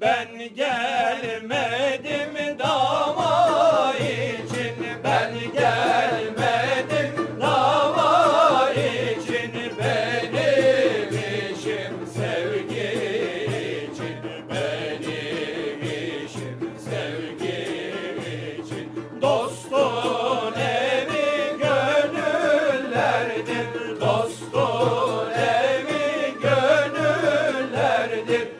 Ben gelmedim dama için. Ben gelmedim dama için. Benim işim sevgi için. Benim işim sevgi için. Dostun evi gönüllerdir. Dostun evi gönüllerdir.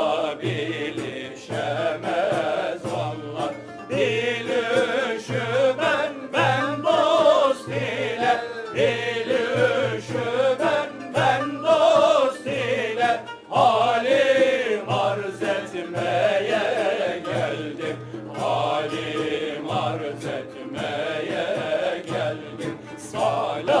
ölmeye geldim. Salam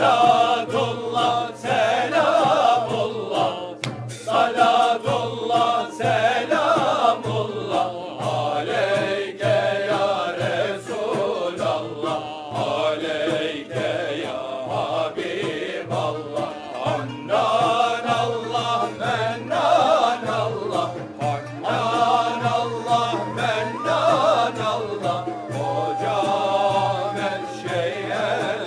Salatullah, selamullah. Salatullah, selamullah. Aleyke ya Resulallah. Aleyke ya Habiballah. Annan Allah, mennan Allah Annan Allah, mennan Allah Koca her şeye